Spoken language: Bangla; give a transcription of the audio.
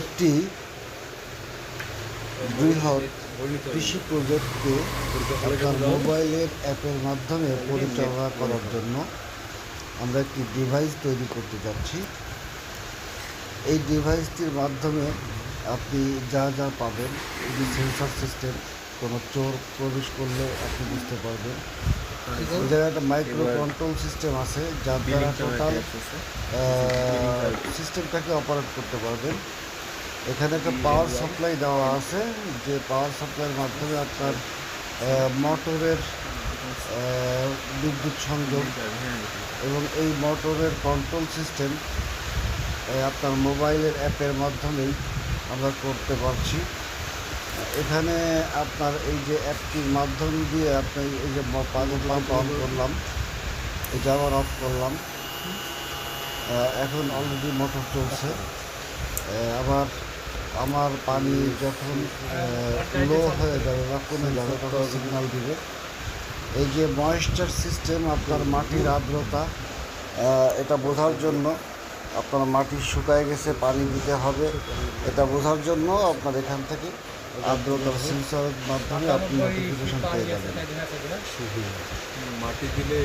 একটি বৃহৎ কৃষি প্রজেক্টকে আপনার মোবাইলের অ্যাপের মাধ্যমে পরিচালনা করার জন্য আমরা একটি ডিভাইস তৈরি করতে যাচ্ছি। এই ডিভাইসটির মাধ্যমে আপনি যা যা পাবেন, এটি সেন্সর সিস্টেম কোনো চোর প্রবেশ করলে আপনি বুঝতে পারবেন। এই জায়গায় একটা মাইক্রো কন্ট্রোল সিস্টেম আছে যার দ্বারা টোটাল সিস্টেমটাকে অপারেট করতে পারবেন। এখানে একটা পাওয়ার সাপ্লাই দেওয়া আছে যে পাওয়ার সাপ্লাইয়ের মাধ্যমে আপনার মোটরের বিদ্যুৎ সংযোগ এবং এই মোটরের কন্ট্রোল সিস্টেম আপনার মোবাইলের অ্যাপের মাধ্যমেই আমরা করতে পারছি। এখানে আপনার এই যে অ্যাপটির মাধ্যম দিয়ে আপনি এই যে পানি পাম্প অন করলাম, এটা আবার অফ করলাম। এখন অলরেডি মোটর চলছে। আবার আমার পানি যখন লো হয়ে যাবে বা কমে যাবে, তখন সিগন্যাল দিবে। এই যে ময়েশ্চার সিস্টেম আপনার মাটির আর্দ্রতা এটা বোঝার জন্য আপনার মাটি শুকায় গেছে, পানি দিতে হবে। এটা বোঝার জন্য আপনার এখান থেকে সেন্সরের মাধ্যমে আপনি নোটিফিকেশন পেয়ে যাবেন। মাটি দিলে